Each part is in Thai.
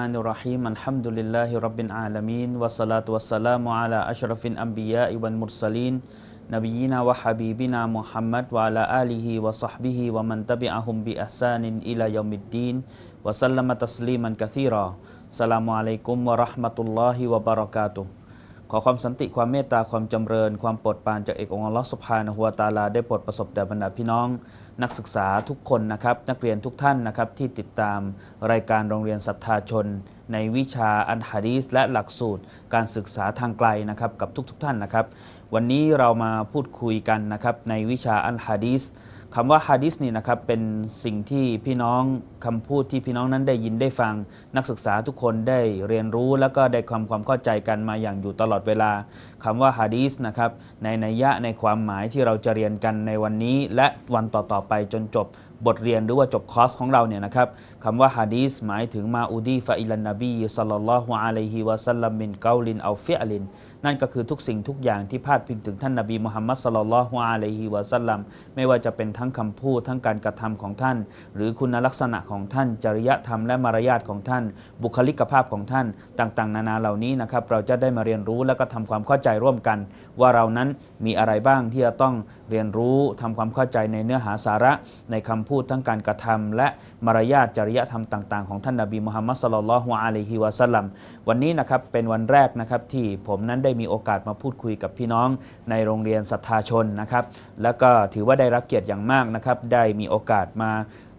الرحمن الرحيم الحمد لله رب العالمين والصلاة والسلام على أشرف الأنبياء والمرسلين نبينا وحبيبنا محمد وعلى آله وصحبه ومن تبعهم بإحسان إلى يوم الدين وسلم تسليما كثيرا السلام عليكم ورحمة الله وبركاته ขอความสันติความเมตตาความจำเริญ ความโปรดปรานจากเอกองค์อัลอฮ์สุบฮานะฮูวตาลาได้โปรดประสบแด่บรรดาพี่น้อง นักศึกษาทุกคนนะครับ นักเรียนทุกท่านนะครับที่ติดตามรายการโรงเรียนศรัทธาชน ในวิชาอันฮะดีษและหลักสูตร การศึกษาทางไกลนะครับกับทุกๆทท่านนะครับ วันนี้เรามาพูดคุยกันนะครับในวิชาอันฮะดีษ คำว่าฮะดิษนี่นะครับเป็นสิ่งที่พี่น้องคำพูดที่พี่น้องนั้นได้ยินได้ฟัง นักศึกษาทุกคนได้เรียนรู้แล้วก็ได้ความความเข้าใจกันมาอย่างอยู่ตลอดเวลาคำว่าฮะดิษนะครับในนัยยะในความหมายที่เราจะเรียนกันในวันนี้ และวันต่อๆไปจนจบ บทเรียนหรือว่าจบคอร์สของเราเนี่ยนะครับคำว่าฮะดีษหมายถึงมาอูดีฟะอิลันนบีสัลลัลลอฮุอะลัยฮิวะสัลลัมมินเกาลินเอาฟิอลิน นั่นก็คือทุกสิ่งทุกอย่างที่พาดพิงถึงท่านนบีมุฮัมมัดสลลัลลอฮุอะลัยฮิวะสัลลัมไม่ว่าจะเป็นทั้งคำพูดทั้งการกระทำของท่าน หรือคุณลักษณะของท่าน จริยธรรมและมารยาทของท่าน บุคลิกภาพของท่านต่างๆ นานาเหล่านี้นะครับเราจะได้มาเรียนรู้แล้วก็ทำความเข้าใจร่วมกัน ว่าเรานั้นมีอะไรบ้างที่จะต้อง เรียนรู้ทำความเข้าใจในเนื้อหาสาระในคำพูดทั้งการกระทำและมารยาทจริยธรรมต่าง ๆ ของท่านนบีมุฮัมมัดสลลัลฮุอะลัยฮิวะสัลลัมวันนี้นะครับเป็นวันแรกนะครับที่ผมนั้นได้มีโอกาสมาพูดคุยกับพี่น้องในโรงเรียนศรัทธาชนนะครับ แล้วก็ถือว่าได้รับเกียรติอย่างมากนะครับ ได้มีโอกาสมา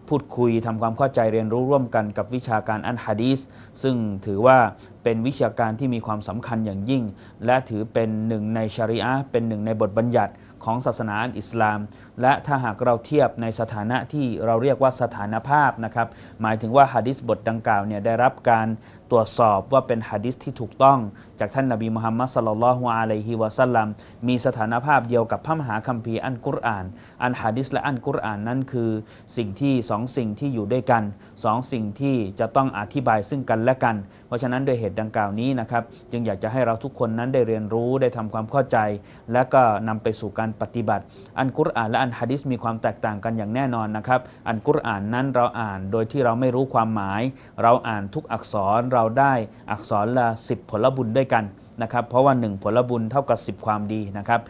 พูดคุยทำความเข้าใจเรียนรู้ร่วมกันกับวิชาการอันฮะดีสซึ่งถือว่าเป็นวิชาการที่มีความสำคัญอย่างยิ่ง และถือเป็นหนึ่งในชริอะเป็นหนึ่งในบทบัญญัติ ของศาสนาอิสลาม และถ้าหากเราเทียบในสถานะที่เราเรียกว่าสถานภาพนะครับ หมายถึงว่าฮะดิษบทดังกล่าวเนี่ยได้รับการ ตรวจสอบว่าเป็นฮะดิษที่ถูกต้อง จากท่านนบีมุฮัมมัดสลลัลลอฮุอะลัยฮิวะสัลลัมมีสถานภาพเดียวกับพระมหาคัมภีร์อันกุรอาน อันฮะดิษและอันกุรอานนั้นคือ สิ่งที่สองสิ่งที่อยู่ด้วยกันสองสิ่งที่จะต้องอธิบายซึ่งกันและกัน เพราะฉะนั้นโดยเหตุดังกล่าวนี้นะครับจึงอยากจะให้เราทุกคนนั้นได้เรียนรู้ได้ทำความเข้าใจ และก็นำไปสู่การปฏิบัติ อันกุรอานและอันฮะดิษมีความแตกต่างกันอย่างแน่นอนนะครับ อันกุรอานนั้นเราอ่านโดยที่เราไม่รู้ความหมาย เราอ่านทุกอักษรเราราได้อักษรละ 10 ผลบุญด้วยกันนะครับ เพราะว่า 1 ผลบุญเท่ากับ 10 ความดีนะครับ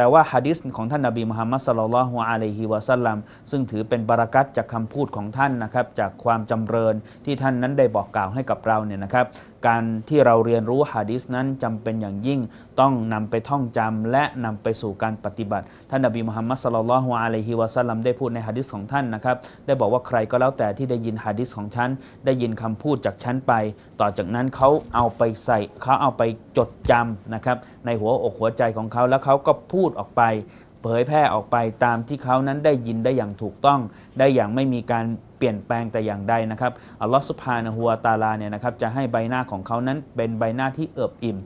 แต่ว่าฮะดิษของท่านนาบีมุฮัมมัดสลลัลฮุอะลัยฮิวะสัลลัมซึ่งถือเป็นบารักัตจากคำพูดของท่านนะครับจากความจำเริญที่ท่านนั้นได้บอกกล่าวให้กับเราเนี่ยนะครับ การที่เราเรียนรู้ฮะดิษนั้นจำเป็นอย่างยิ่งต้องนำไปท่องจำและนำไปสู่การปฏิบัติ ท่านนบีมุฮัมมัดสลลัลฮุอะลัยฮิวะสัลลัมได้พูดในฮะดิษของท่านนะครับ ได้บอกว่าใครก็แล้วแต่ที่ได้ยินฮะดิษของฉันได้ยินคำพูดจากฉันไป ต่อจากนั้นเขาเอาไปใส่เขาเอาไปจดจำนะครับในหัวอกหัวใจของเขาแล้วเขาก็พูดออกไป เผยแพร่ออกไปตามที่เขานั้นได้ยินได้อย่างถูกต้อง ได้อย่างไม่มีการเปลี่ยนแปลงแต่อย่างใดนะครับอัลลอฮฺสุบฮานะฮูวตาลาเนี่ยนะครับจะให้ใบหน้าของเขานั้นเป็นใบหน้าที่เอิบอิ่ม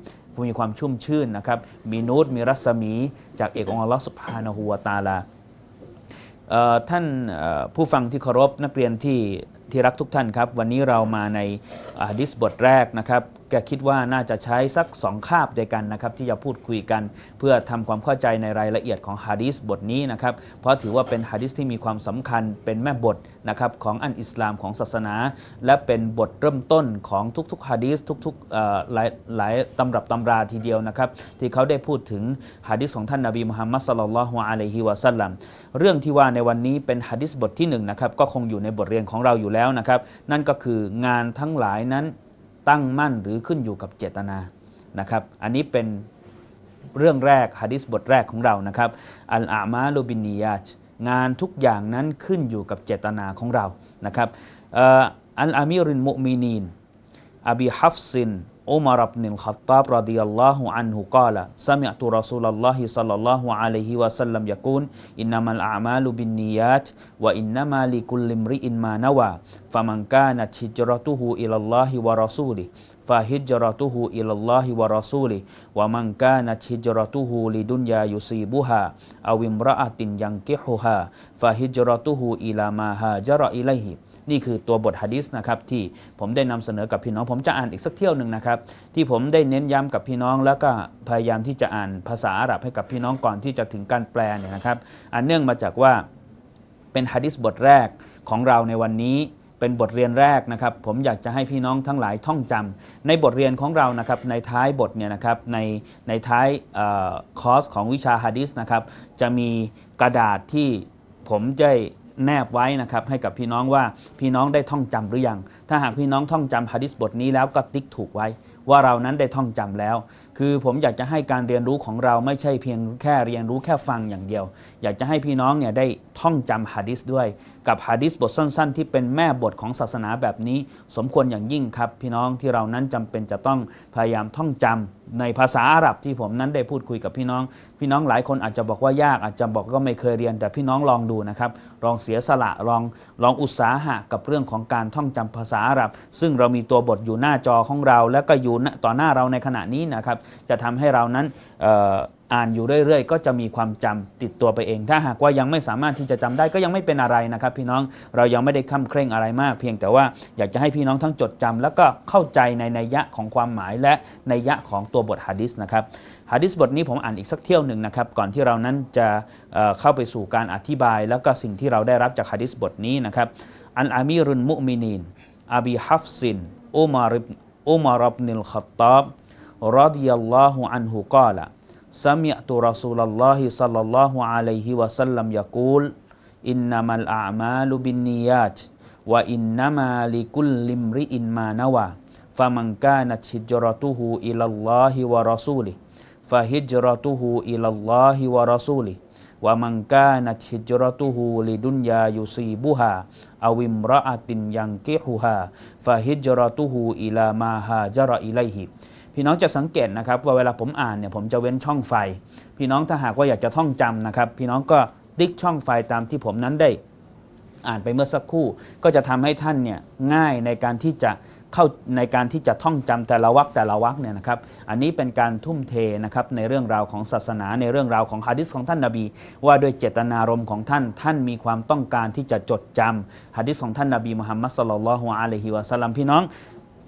มีความชุ่มชื่นนะครับ มีนูตมีรัศมี จากเอกองค์อัลลอฮฺสุบฮานะฮูวตาลาท่านผู้ฟังที่เคารพนักเรียนที่ที่รักทุกท่านครับ วันนี้เรามาในฮะดิษบทแรกนะครับแกคิดว่าน่าจะใช้สักสองคาบด้วยกันนะครับ ที่จะพูดคุยกันเพื่อทำความเข้าใจในรายละเอียดของฮะดิษบทนี้นะครับ เพราะถือว่าเป็นฮะดิษที่มีความสำคัญเป็นแม่บทนะครับของอันอิสลามของศาสนา และเป็นบทเริ่มต้นของทุกๆฮะดิษทุกๆหลายหลายตำรับตำราทีเดียวนะครับ ที่เขาได้พูดถึงฮะดิษของท่านนบีมุฮัมมัดสลลัลลอฮุอะลัยฮิวะสัลลัมเรื่องที่ว่าในวันนี้เป็นฮะดิษบทที่1นะครับก็คงอยู่ในบทเรียนของเราอยู่แล้วนะครับ นั่นก็คืองานทั้งหลายนั้นตั้งมั่นหรือขึ้นอยู่กับเจตนานะครับ อันนี้เป็นเรื่องแรกฮะดิษบทแรกของเรานะครับอัลอามาลูบินียาชงานทุกอย่างนั้นขึ้นอยู่กับเจตนาของเรานะครับอัลอามีรินมุมินีนอบีฮัฟซิน عمر بن الخطاب رضي الله عنه قال سمعت رسول الله صلى الله عليه وسلم يقول إنما الأعمال بالنيات وإنما لكل امرئ ما نوى فمن كانت هجرته إلى الله ورسوله فهجرته إلى الله ورسوله ومن كانت هجرته لدنيا يصيبها أو امرأة ينكحها فهجرته إلى ما هاجر إليه. นี่คือตัวบทฮะดิษนะครับที่ผมได้นำเสนอกับพี่น้อง ผมจะอ่านอีกสักเที่ยวหนึ่งนะครับ ที่ผมได้เน้นย้ำกับพี่น้อง แล้วก็พยายามที่จะอ่านภาษาอาหรับให้กับพี่น้องก่อนที่จะถึงการแปลเนี่ยนะครับอันเนื่องมาจากว่าเป็นฮะดิษบทแรกของเราในวันนี้เป็นบทเรียนแรกนะครับ ผมอยากจะให้พี่น้องทั้งหลายท่องจำในบทเรียนของเรานะครับในท้ายบทเนี่ยนะครับในในท้ายออคอร์สของวิชาฮะดิษนะครับจะมีกระดาษที่ผมได้ แนบไว้นะครับให้กับพี่น้องว่าพี่น้องได้ท่องจำหรือยังถ้าหากพี่น้องท่องจำฮะดิษบทนี้แล้วก็ติ๊กถูกไว้ ว่าเรานั้นได้ท่องจำแล้ว คือผมอยากจะให้การเรียนรู้ของเราไม่ใช่เพียงแค่เรียนรู้แค่ฟังอย่างเดียว อยากจะให้พี่น้องเนี่ยได้ท่องจำฮะดิษด้วย กับฮะดิษบทสั้น ๆ ที่เป็นแม่บทของศาสนาแบบนี้ สมควรอย่างยิ่งครับ พี่น้องที่เรานั้นจำเป็นจะต้องพยายามท่องจำในภาษาอาหรับที่ผมนั้นได้พูดคุยกับพี่น้อง พี่น้องหลายคนอาจจะบอกว่ายากอาจจะบอกก็ไม่เคยเรียน แต่พี่น้องลองดูนะครับลองเสียสละลองลองอุตสาหะกับเรื่องของการท่องจำภาษาอาหรับ ซึ่งเรามีตัวบทอยู่หน้าจอของเรา แล้วก็อยู่ต่อหน้าเราในขณะนี้นะครับ จะทำให้เรานั้นอ่านอยู่เรื่อยๆ ก็จะมีความจำติดตัวไปเอง ถ้าหากว่ายังไม่สามารถที่จะจำได้ก็ยังไม่เป็นอะไรนะครับ พี่น้องเรายังไม่ได้ค้ำเคร่งอะไรมาก เพียงแต่ว่าอยากจะให้พี่น้องทั้งจดจำแล้วก็เข้าใจในนัยยะของความหมายและนัยยะของตัวบทฮะดิษนะครับฮะดิษบทนี้ผมอ่านอีกสักเที่ยวหนึ่งนะครับ ก่อนที่เรานั้นจะเเข้าไปสู่การอธิบาย แล้วก็สิ่งที่เราได้รับจากฮะดิษบทนี้นะครับอันอามีรุนมุมินีน أبي حفص عمر بن عمر بن الخطاب رضي الله عنه قال سمعت رسول الله صلى الله عليه وسلم يقول إنما الأعمال بالنيات وإنما لكل امرئ ما نوى فمن كانت هجرته إلى الله ورسوله فهجرته إلى الله ورسوله วามังกานัชิจรตุฮูลิดุนยายุซีบุฮาอาวิมระอาตินยังเกฮูฮาฟาฮิจรตุฮูอิลามาฮาจรออิไลฮิพี่น้องจะสังเกตนะครับว่าเวลาผมอ่านเนี่ยผมจะเว้นช่องไฟ พี่น้องถ้าหากว่าอยากจะท่องจำนะครับ พี่น้องก็ติ๊กช่องไฟตามที่ผมนั้นได้ อ่านไปเมื่อสักครู่ ก็จะทำให้ท่านเนี่ยง่ายในการที่จะ เข้าในการที่จะท่องจำแต่ละวรรคแต่ละวรรคเนี่ยนะครับอันนี้เป็นการทุ่มเทนะครับในเรื่องราวของศาสนา ในเรื่องราวของฮะดิษของท่านนาบี ว่าด้วยเจตนารมณ์ของท่านท่านมีความต้องการที่จะจดจำฮะดิษของท่านนาบีมุฮัมมัดสลลัลฮุอะลัยฮิวะสัลลัมพี่น้อง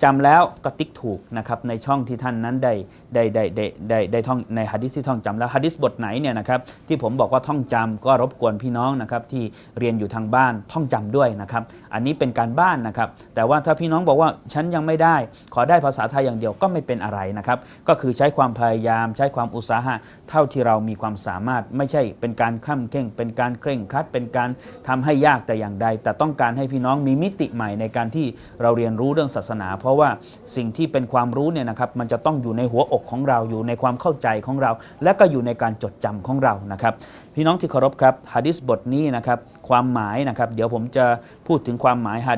จำแล้วก็ติ๊กถูกนะครับในช่องที่ท่านนั้นได้ได้ได้ได้ได้ได้ท่องในฮะดิษที่ท่องจำแล้วฮะดิษบทไหนเนี่ยนะครับที่ผมบอกว่าท่องจำก็รบกวนพี่น้องนะครับที่เรียนอยู่ทางบ้านท่องจำด้วยนะครับอันนี้เป็นการบ้านนะครับแต่ว่าถ้าพี่น้องบอกว่าฉันยังไม่ได้ ขอได้ภาษาไทยอย่างเดียวก็ไม่เป็นอะไรนะครับก็คือใช้ความพยายามใช้ความอุตสาหะเท่าที่เรามีความสามารถไม่ใช่เป็นการข้ามเข่ง เป็นการเคร่งครัด เป็นการทำให้ยากแต่อย่างใด แต่ต้องการให้พี่น้องมีมิติใหม่ในการที่เราเรียนรู้เรื่องศาสนาเพราะว่าสิ่งที่เป็นความรู้เนี่ยนะครับมันจะต้องอยู่ในหัวอกของเราอยู่ในความเข้าใจของเรา และก็อยู่ในการจดจำของเรานะครับ พี่น้องที่เคารพครับฮะดิษบทนี้นะครับความหมายนะครับ เดี๋ยวผมจะพูดถึงความหมายฮะ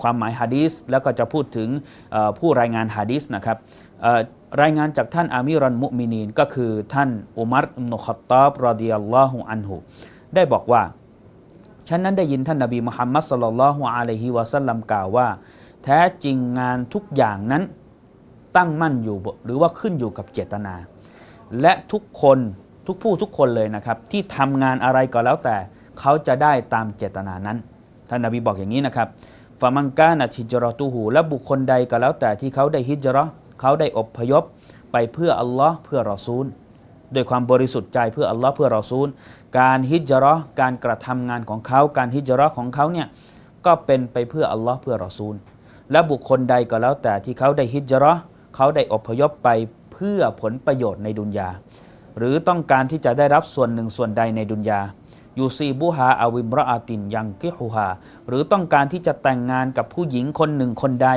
ความหมายฮะดีษแล้วก็จะพูดถึงผู้รายงานฮะดีษนะครับรายงานจากท่านอามิรันมุมินีนก็คือท่านอุมัรอิบนุขตาบรอดิยัลลอฮุอันฮุได้บอกว่าฉันนั้นได้ยินท่านนบีมุฮัมมัดสลลัลลอฮุอะลัยฮิวะสัลลัมกล่าวว่า แท้จริงงานทุกอย่างนั้นตั้งมั่นอยู่หรือว่าขึ้นอยู่กับเจตนา และทุกคนทุกผู้ทุกคนเลยนะครับที่ทำงานอะไรก็แล้วแต่ เขาจะได้ตามเจตนานั้น ท่านนบีบอกอย่างนี้นะครับฟามังกานะฮิจรอตูหู และบุคคลใดก็แล้วแต่ที่เขาได้ฮิจราะเขาได้อบพยพไปเพื่ออัลลอฮ์เพื่อรอซูลด้วยความบริสุทธิ์ใจเพื่ออัลลอฮ์เพื่อรอซูล การฮิจราะการกระทำงานของเขา การฮิจราะของเขาเนี่ยก็เป็นไปเพื่ออัลลอฮ์เพื่อรอซูล และบุคคลใดก็แล้วแต่ที่เขาได้ฮิจราะเขาได้อพยพไปเพื่อผลประโยชน์ในดุนยา หรือต้องการที่จะได้รับส่วนหนึ่งส่วนใดในดุนยายูซีบุฮาอาวิมรอาตินยังกิฮูฮาหรือต้องการที่จะแต่งงานกับผู้หญิงคนหนึ่งคนใด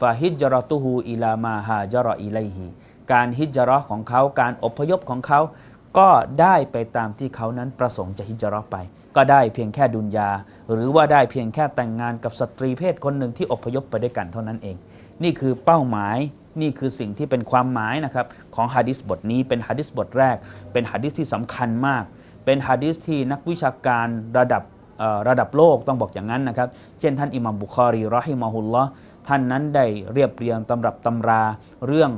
ฟาฮิจรอตุฮูอิลามาฮาจรออิไลฮีการฮิจราะของเขาการอพยพของเขา ก็ได้ไปตามที่เขานั้นประสงค์จะฮิจราะไป ก็ได้เพียงแค่ดุนยา หรือว่าได้เพียงแค่แต่งงานกับสตรีเพศคนหนึ่งที่อพยพไปด้วยกันเท่านั้นเอง นี่คือเป้าหมายนี่คือสิ่งที่เป็นความหมายนะครับของฮะดิษบทนี้เป็นฮะดิษบทแรก เป็นฮะดิษที่สำคัญมาก เป็นฮะดิษที่นักวิชาการระดับระดับโลกต้องบอกอย่างนั้นนะครับ เช่นท่านอิหมัมบุคอรีรอฮิมาฮุลลอท่านนั้นได้เรียบเรียงตำรับตำราเรื่อง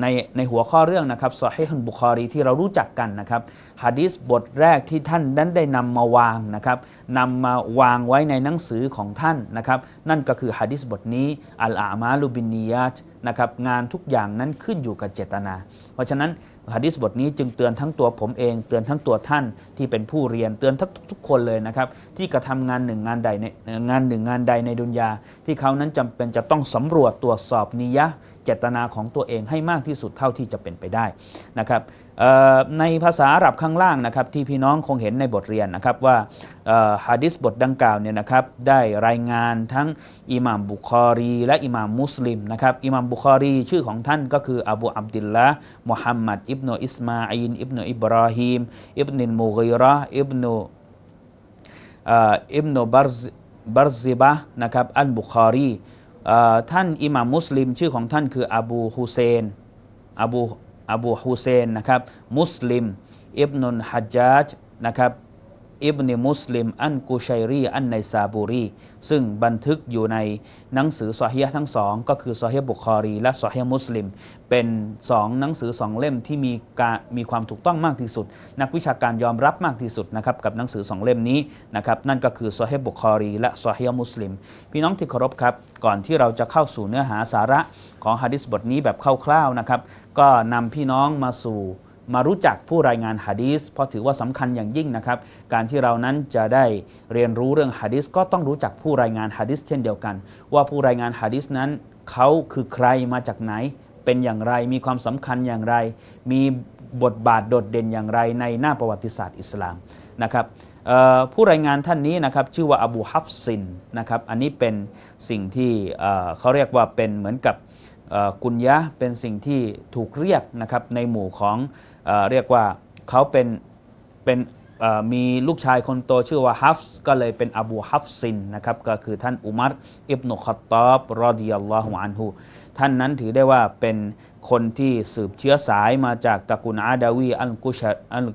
ในในหัวข้อเรื่องนะครับซอฮีฮุนบุคอรีที่เรารู้จักกันนะครับฮะดิษบทแรกที่ท่านนั้นได้นำมาวางนะครับนำมาวางไว้ในหนังสือของท่านนะครับ นั่นก็คือฮะดิษบทนี้อัลอามาลูบินียัตนะครับงานทุกอย่างนั้นขึ้นอยู่กับเจตนา เพราะฉะนั้นฮะดิษบทนี้จึงเตือนทั้งตัวผมเอง เตือนทั้งตัวท่านที่เป็นผู้เรียนเตือนทั้งทุกๆคนเลยนะครับที่กระทำงานหนึ่งงานใดในงานหนึ่งงานใดในดุนยา ที่เขานั้นจำเป็นจะต้องสำรวจตรวจสอบนิยะ เจตนาของตัวเองให้มากที่สุดเท่าที่จะเป็นไปได้นะครับในภาษาอาหรับข้างล่างนะครับที่พี่น้องคงเห็นในบทเรียนนะครับว่าฮะดิษบทดังกล่าวเนี่ยนะครับได้รายงานทั้งอิหม่ามบุคอรี และอิหม่ามมุสลิมนะครับอิหม่ามบุคอรีชื่อของท่านก็คืออบูอับดิลละมุฮัมมัดอิบนุอิสมาอินอิบนุอิบราฮิมอิบนินมูกีระอิบนุเอ่ออิบนุบารซบารซิบะนะครับอัลบุคอรี ท่านอิหม่ามมุสลิม ชื่อของท่านคืออบูฮุเซนอบูอบูฮุเซนนะครับมุสลิมอิบนุนฮัจจาจนะครับ อิบนมุสลิม อันกุชัยรี อันในซาบูรี ซึ่งบันทึกอยู่ในหนังสือซอฮียะทั้งสอง ก็คือซอฮียะบุคอรี และซอฮียะมุสลิม เป็นสองหนังสือสองเล่มที่มีการมีความถูกต้องมากที่สุด นักวิชาการยอมรับมากที่สุดนะครับกับหนังสือสองเล่มนี้นะครับนั่นก็คือซอฮียะบุคอรี และซอฮียะมุสลิม พี่น้องที่เคารพครับ ก่อนที่เราจะเข้าสู่เนื้อหาสาระของฮะดิษบทนี้แบบคร่าวๆนะครับก็นำพี่น้องมาสู่ มารู้จักผู้รายงานฮะดีษเพราะถือว่าสำคัญอย่างยิ่งนะครับ การที่เรานั้นจะได้เรียนรู้เรื่องฮะดีษก็ต้องรู้จักผู้รายงานฮะดีษเช่นเดียวกัน ว่าผู้รายงานฮะดีษนั้นเขาคือใครมาจากไหน เป็นอย่างไรมีความสำคัญอย่างไร มีบทบาทโดดเด่นอย่างไรในหน้าประวัติศาสตร์อิสลามนะครับผู้รายงานท่านนี้นะครับชื่อว่าอบูฮัฟซินนะครับอันนี้เป็นสิ่งที่เขาเรียกว่าเป็นเหมือนกับกุญยะเป็นสิ่งที่ถูกเรียกนะครับในหมู่ของ เเรียกว่าเขาเป็นเป็นมีลูกชายคนโตชื่อว่าฮัฟส์ก็เลยเป็นอบูฮัฟซินนะครับก็คือท่านอุมัรอิบนุขัตตอบรอดิยัลลอฮุอันฮุท่านนั้นถือได้ว่าเป็นคนที่สืบเชื้อสายมาจากตระกูลอาดาวีอัลกุชอัล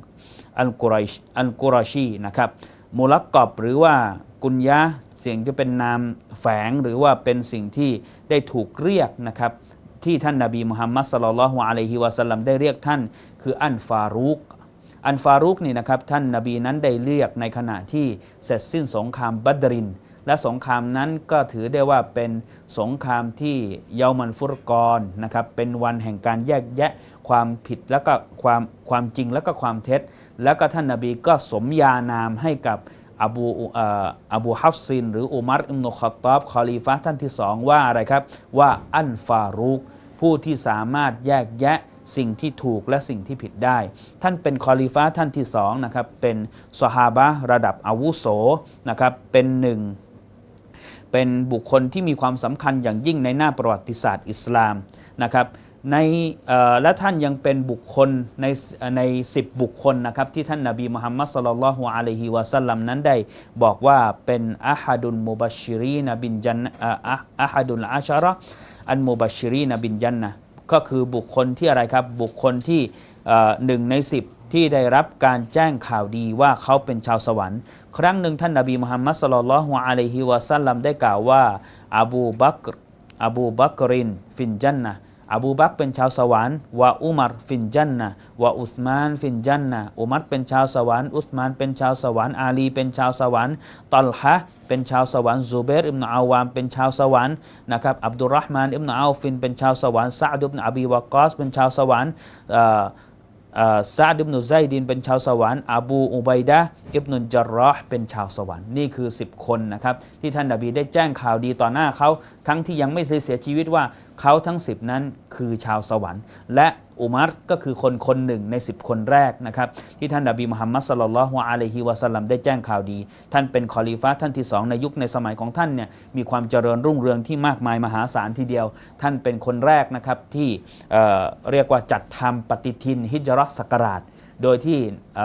อัลกุไรชอัลกุรชีนะครับมุลักกอบหรือว่ากุญยะสิ่งที่เป็นนามแฝงหรือว่าเป็นสิ่งที่ได้ถูกเรียกนะครับ ที่ท่านนาบีมุฮัมมัดสลลัลลอฮุอะลัยฮิวะสัลลัมได้เรียกท่าน คืออันฟารุกอันฟารุกนี่นะครับท่านนาบีนั้นได้เรียกในขณะที่เสร็จสิ้นสงครามบัดริน และสงครามนั้นก็ถือได้ว่าเป็นสงครามที่เยามันฟุรกรนะครับเป็นวันแห่งการแยกแยะความผิดแล้วก็ความความจริงแล้วก็ความเท็จ แล้วก็ท่านนาบีก็สมญานามให้กับ อบูอบูฮัฟซิน หรืออุมัรอิมนุขอตอบคอลีฟะท่านที่สองว่าอะไรครับว่าอันฟารุกผู้ที่สามารถแยกแยะสิ่งที่ถูกและสิ่งที่ผิดได้ ท่านเป็นคอลีฟะห์ท่านที่สองนะครับ เป็นสหาบะระดับอาวุโสนะครับ เป็นหนึ่ง เป็นบุคคลที่มีความสำคัญอย่างยิ่งในหน้าประวัติศาสตร์อิสลามนะครับ ในและท่านยังเป็นบุคคลในในสิบบุคคลนะครับที่ท่านนาบีมุฮัมมัดสลลัลลอฮุอะลัยฮิวะสัลลัมนั้นได้บอกว่าเป็นอาฮัดุลมุบัชรีนบินจันอะอาฮัดุลอาชาระอันมุบัชรีนบินจันนะก็คือบุคคลที่อะไรครับบุคคลที่หนึ่งในสิบที่ได้รับการแจ้งข่าวดีว่าเขาเป็นชาวสวรรค์ ครั้งหนึ่งท่านนาบีมุฮัมมัดสลลัลลอฮุอะลัยฮิวะสัลลัมได้กล่าวว่าอบูบักรอบูบักรินฟินจันนะ อบูบักเป็นชาวสวรรค์วะอุมัรฟินจันนะวะอุสมานฟินจันนะอุมัรเป็นชาวสวรรค์อุสมานเป็นชาวสวรรค์อาลีเป็นชาวสวรรค์ตอลฮะเป็นชาวสวรรค์ซูเบรอิบนาอาวามเป็นชาวสวรรค์นะครับอับดุลรห์มานอิบนาอัลฟินเป็นชาวสวรรค์ซาดุบนาอบีวากอสเป็นชาวสวรรค์เอ่อซาดิบนุไซดินเป็นชาวสวรรค์อบูอุบัยดะอิบนุจรรอห์เป็นชาวสวรรค์นี่คือ 10 คนนะครับที่ท่านนบีได้แจ้งข่าวดีต่อหน้าเขาทั้งที่ยังไม่เคยเสียชีวิตว่า เขาทั้ง 10 นั้นคือชาวสวรรค์ และอุมัรก็คือคนคนหนึ่งใน 10 คนแรกนะครับที่ท่านนบีมุฮัมมัดสลลัลฮุอะลัยฮิวะสัลลัมได้แจ้งข่าวดี ท่านเป็นคอลีฟะห์ท่านที่สองในยุคในสมัยของท่านเนี่ยมีความเจริญรุ่งเรืองที่มากมายมหาศาลทีเดียว ท่านเป็นคนแรกนะครับที่เเรียกว่าจัดทำปฏิทินฮิจรักศักราช โดยที่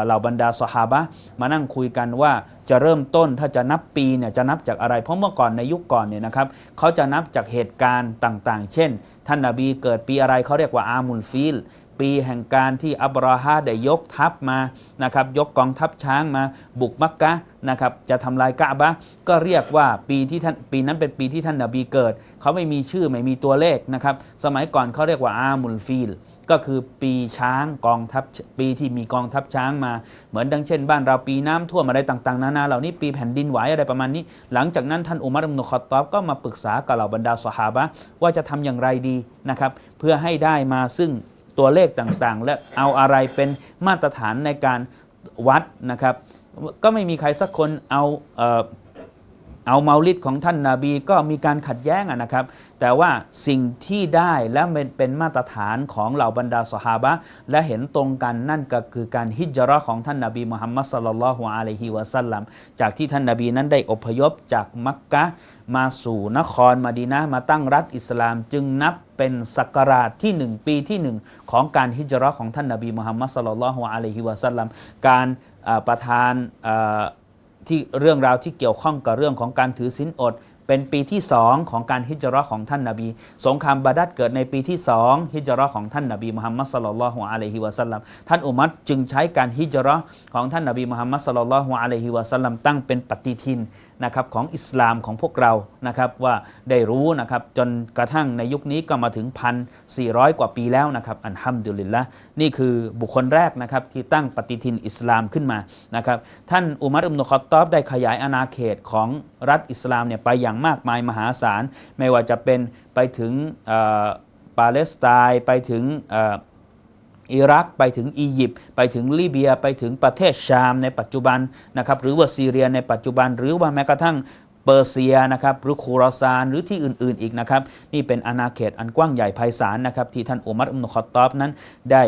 เหล่าบรรดาสหาบะมานั่งคุยกันว่าจะเริ่มต้นถ้าจะนับปีเนี่ยจะนับจากอะไร เพราะเมื่อก่อนในยุคก่อนเนี่ยนะครับเขาจะนับจากเหตุการณ์ต่างๆ เช่น ท่านนาบีเกิดปีอะไรเขาเรียกว่าอามุลฟิล ปีแห่งการที่อับราฮาได้ยกทัพมานะครับยกกองทัพช้างมาบุกมักกะนะครับจะทำลายกะบะก็เรียกว่าปีที่ท่านปีนั้นเป็นปีที่ท่านนบีเกิด เขาไม่มีชื่อไม่มีตัวเลขนะครับสมัยก่อนเขาเรียกว่าอามุลฟีลก็คือปีช้างกองทัพปีที่มีกองทัพช้างมา เหมือนดังเช่น บ้านเราปีน้ำท่วมอะไรต่างๆ นานาเหล่านี้ปีแผ่นดินไหวอะไรประมาณนี้ หลังจากนั้นท่านอุมัรอิบนุคอตอบก็มาปรึกษากับเหล่าบรรดาสหาบะว่าจะทำอย่างไรดีนะครับเพื่อให้ได้มาซึ่ง ตัวเลขต่างๆ และเอาอะไรเป็นมาตรฐานในการวัดนะครับ ก็ไม่มีใครสักคนเอาเเอาเมาลิดของท่านนาบีก็มีการขัดแย้งนะครับ แต่ว่าสิ่งที่ได้และเป็นมาตรฐานของเหล่าบรรดาสหาบะและเห็นตรงกันนั่นก็คือการฮิจราะห์ของท่านนาบีมุฮัมมัดสลลัลลอฮุอะลัยฮิวะสัลลัมจากที่ท่านนาบีนั้นได้อพยพจากมักกะมาสู่นครมาดีนะมาตั้งรัฐอิสลามจึงนับเป็นศักราชที่หนึ่งปีที่หนึ่งของการฮิจราะห์ของท่านนาบีมุฮัมมัดสลลัลลอฮุอะลัยฮิวะสัลลัมการประทานอ ที่เรื่องราวที่เกี่ยวข้องกับเรื่องของการถือศีลอด เป็นปีที่สองของการฮิจราะของท่านนาบี สงครามบาดัดเกิดในปีที่สองฮิจราะของท่านนาบีมุฮัมมัดสลลัลลอฮุอะลัยฮิวะสัลลัมท่านอุมัตจึงใช้การฮิจราะของท่านนาบีมุฮัมมัดสลลัลลอฮุอะลัยฮิวะสัลลัมตั้งเป็นปฏิทิน นะครับของอิสลามของพวกเรานะครับว่าได้รู้นะครับจนกระทั่งในยุคนี้ก็มาถึง 1,400 กว่าปีแล้วนะครับอันฮัมดุลิลละนี่คือบุคคลแรกนะครับที่ตั้งปฏิทินอิสลามขึ้นมานะครับท่านอุมัรอิบนุคอตตอบได้ขยายอาณาเขตของรัฐอิสลามเนี่ยไปอย่างมากมายมหาศาล ไม่ว่าจะเป็นไปถึงปาเลสไตน์ไปถึง อิรักไปถึงอียิปต์ไปถึงลิเบียไปถึงประเทศชามในปัจจุบันนะครับหรือว่าซีเรียในปัจจุบัน หรือว่าแม้กระทั่งเปอร์เซียนะครับหรือคูราซานหรือที่อื่น ๆ อีกนะครับ นี่เป็นอาณาเขตอันกว้างใหญ่ไพศาลนะครับที่ท่านอุมัรอุมนุคอตตอบนั้นได้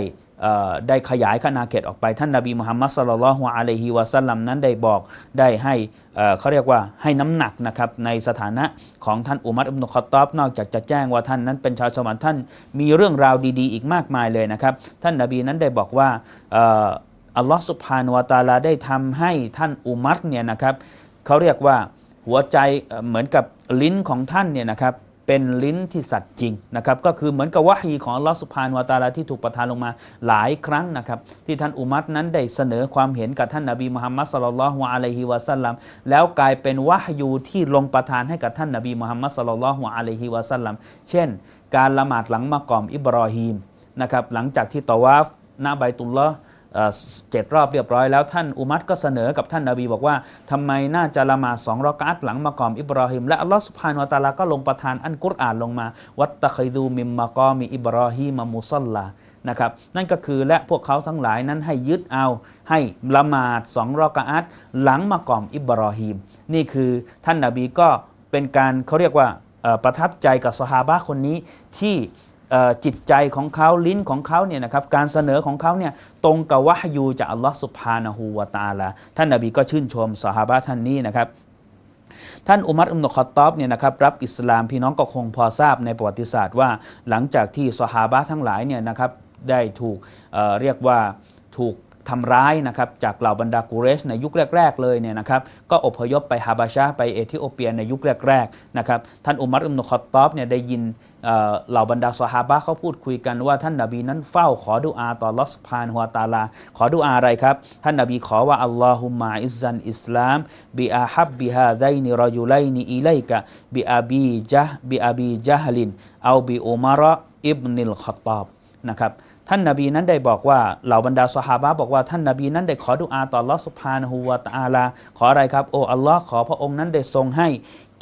ได้ขยายอาณาเขตออกไป ท่านนบีมุฮัมมัดสลลัลฮุอะลัยฮิวะสัลลัมนั้นได้บอกได้ให้เเขาเรียกว่าให้น้ำหนักนะครับในสถานะของท่านอุมัรอิบนุคอตตอบนอกจากจะแจ้งว่าท่านนั้นเป็นชาวสวรรค์ท่านมีเรื่องราวดีๆ อีกมากมายเลยนะครับ ท่านนบีนั้นได้บอกว่าอัลลอฮฺสุบฮานุวะตาลาได้ทำให้ท่านอุมัรเนี่ยนะครับเขาเรียกว่าหัวใจเหมือนกับลิ้นของท่านเนี่ยนะครับ เป็นลิ้นที่สัตย์จริงนะครับก็คือเหมือนกับวะฮีของอัลลอฮฺสุบฮานวตาลาที่ถูกประทานลงมาหลายครั้งนะครับที่ท่านอุมัรนั้นได้เสนอความเห็นกับท่านนบีมุฮัมมัดสลลัลลอฮุอะลัยฮิวะสัลลัมแล้วกลายเป็นวะฮยูที่ลงประทานให้กับท่านนบีมุฮัมมัดสลลัลลอฮุอะลัยฮิวะสัลลัมเช่น การละหมาดหลังมะกอมอิบรอฮีมนะครับหลังจากที่ตะวาฟหน้าไบตุลลอ เจ็ดรอบเรียบร้อยแล้วท่านอุมัรก็เสนอกับท่านนาบีบอกว่าทำไมน่าจะละหมาดสองรอกาตหลังมะกอมอิบรอฮิมและอัลลอฮ์สุบฮานุวะตาลาก็ลงประทานอันกุรอานลงมา วัตตะคิดูมิมมะกอมีอิบรอฮีมมุซัลลานะครับนั่นก็คือและพวกเขาทั้งหลายนั้นให้ยึดเอาให้ละหมาดสองรอกาตหลังมะกอมอิบรอฮีมนี่คือท่านนาบีก็เป็นการเขาเรียกว่าประทับใจกับสหาบะคนนี้ที่ จิตใจของเขาลิ้นของเขาเนี่ยนะครับการเสนอของเขาเนี่ยตรงกับวะฮยูจากอัลลอฮ์สุภานะฮูวาตาละท่านนบีก็ชื่นชมสหาบะท่านนี้นะครับท่านอุมัรอุมนุคอตอบเนี่ยนะครับรับอิสลามพี่น้องก็คงพอทราบในประวัติศาสตร์ว่า หลังจากที่สหาบะทั้งหลายเนี่ยนะครับได้ถูกเเรียกว่าถูก ทำร้ายนะครับจากเหล่าบรรดากูเรชในยุคแรก ๆ เลยเนี่ยนะครับก็อพยพไปฮาบาชาไปเอธิโอเปียในยุคแรกๆนะครับท่านอุมัรอิบนุคอตตอบเนี่ยได้ยินเหล่าบรรดาสหาบะเขาพูดคุยกันว่าท่านนบีนั้นเฝ้าขอดุอาต่อลอสพานหัวตาลา ขอดุอาอะไรครับ ท่านนบีขอว่าอัลลอฮุมะอิซันอิสลามบิอาฮับบิฮาไดนิรอยุไลนิอิไลกะบิอาบีจห์บิอาบีจฮลินเอาบิอุมาระอิบนิลขตอบนะครับ ท่านนาบีนั้นได้บอกว่าเหล่าบรรดาสหาบะบอกว่าท่านนาบีนั้นได้ขอดุอาต่อลอสุภานะฮูวตาลา ขออะไรครับ โอ้อัลลอฮ์ขอพระองค์นั้นได้ทรงให้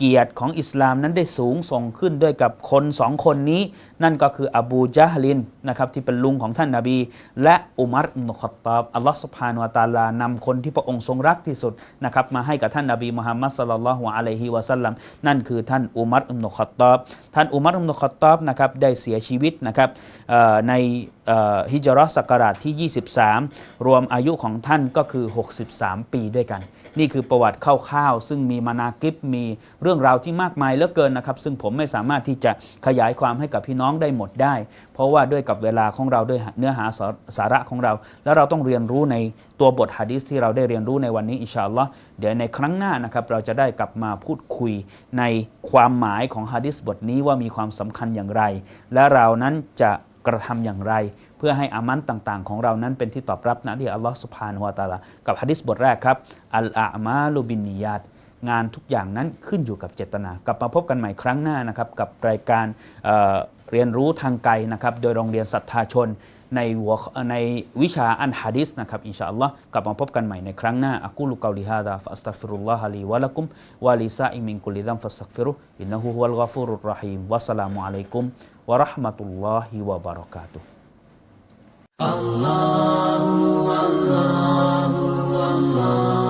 เกียรติของอิสลามนั้นได้สูงส่งขึ้นด้วยกับคนสองคนนี้ นั่นก็คืออบูจาฮลินนะครับที่เป็นลุงของท่านนาบี และอุมัรอิบนุขอตตอบอัลลอฮ์สุภานุวะตาลานำคนที่พระองค์ทรงรักที่สุดนะครับมาให้กับท่านนาบีมุฮัมมัดสลลัลลอฮุอะลัยฮิวะสัลลัมนั่นคือท่านอุมัรอิบนุขอตตอบท่านอุมัรอิบนุขอตตอบนะครับได้เสียชีวิตนะครับในเอ่อ ฮิจรัสศักราชที่ 23 รวมอายุของท่านก็คือ 63 ปีด้วยกัน นี่คือประวัติคร่าวๆ ซึ่งมีมานากิบมีเรื่องราวที่มากมายเหลือเกินนะครับ ซึ่งผมไม่สามารถที่จะขยายความให้กับพี่น้องได้หมดได้ เพราะว่าด้วยกับเวลาของเราด้วยเนื้อหาสาสาระของเรา แล้วเราต้องเรียนรู้ในตัวบทฮะดีษที่เราได้เรียนรู้ในวันนี้อินชาอัลลอฮ์เดี๋ยวในครั้งหน้านะครับเราจะได้กลับมาพูดคุยในความหมายของฮะดีษบทนี้ว่ามีความสำคัญอย่างไร และเรานั้นจะ กระทำอย่างไร เพื่อให้อามันต่าง ๆ ของเรานั้นเป็นที่ตอบรับนะที่อัลลอฮฺสุภาหัวตาลากับฮะดิษบทแรกครับอัลอามาลูบินนิยาตงานทุกอย่างนั้นขึ้นอยู่กับเจตนา กลับมาพบกันใหม่ครั้งหน้านะครับกับรายการเเรียนรู้ทางไกลนะครับโดยโรงเรียนศรัทธาชน ในหัวในวิชาอันฮะดิษนะครับอินชาอัลลอฮ์กลับมาพบกันใหม่ในครั้งหน้าอักูลุกาลิฮาดาฟัสตัฟิรุลลอฮะลีวะลักุมวะลิซาอิมินกุลิดัมฟัสตัฟิรุอินนะฮูฮุวัลกอฟูรุรรหีมวัสสลามุอะลัยกุมวะเราะห์มะตุลลอฮิวะบะเราะกาตุฮ์ Allah